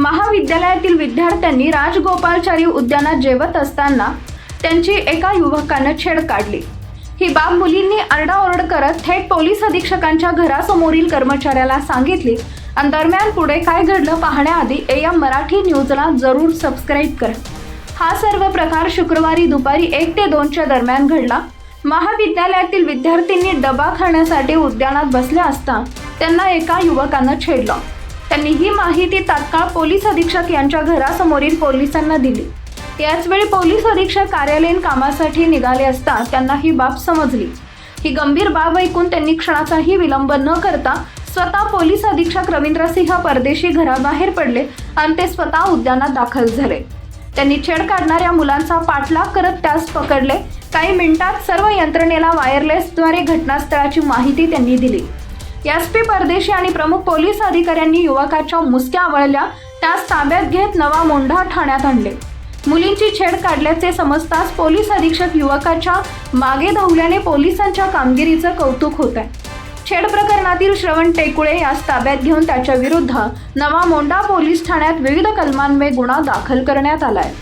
महाविद्यालयातील विद्यार्थ्यांनी राजगोपालचारी उद्यानात जेवत असताना त्यांची एका युवकानं छेड काढली. ही बाब मुलींनी आरडाओरड करत थेट पोलीस अधीक्षकांच्या घरासमोरील कर्मचाऱ्याला सांगितली. आणि दरम्यान पुढे काय घडलं पाहण्याआधी एम मराठी न्यूजला जरूर सबस्क्राईब करा. हा सर्व प्रकार शुक्रवारी दुपारी एक ते दोनच्या दरम्यान घडला. महाविद्यालयातील विद्यार्थ्यांनी डबा खाण्यासाठी उद्यानात बसल्या असता त्यांना एका युवकानं छेडलं. त्यांनी ही माहिती तात्काळ पोलीस अधीक्षक यांच्या घरासमोरील पोलिसांना दिली. त्याचवेळी पोलीस अधीक्षक कार्यालयीन कामासाठी निघाले असता त्यांना ही बाब समजली. ही गंभीर बाब ऐकून त्यांनी क्षणाचाही विलंब न करता स्वतः पोलीस अधीक्षक रवींद्रसिंह परदेशी घराबाहेर पडले आणि ते स्वतः उद्यानात दाखल झाले. त्यांनी छेड काढणाऱ्या मुलांचा पाठलाग करत त्यास पकडले. काही मिनिटात सर्व यंत्रणेला वायरलेसद्वारे घटनास्थळाची माहिती त्यांनी दिली. एस पी परदेशी आणि प्रमुख पोलीस अधिकाऱ्यांनी युवकाच्या मुसक्या आवळल्या त्यास ताब्यात घेत नवा मोंढा ठाण्यात आणले. मुलींची छेड काढल्याचे समजताच पोलीस अधीक्षक युवकाच्या मागे धावल्याने पोलिसांच्या कामगिरीचं कौतुक होत आहे. छेड प्रकरणातील श्रवण टेकुळे यास ताब्यात घेऊन त्याच्या विरुद्ध नवा मोंडा पोलीस ठाण्यात विविध कलमांवे गुन्हा दाखल करण्यात आलाय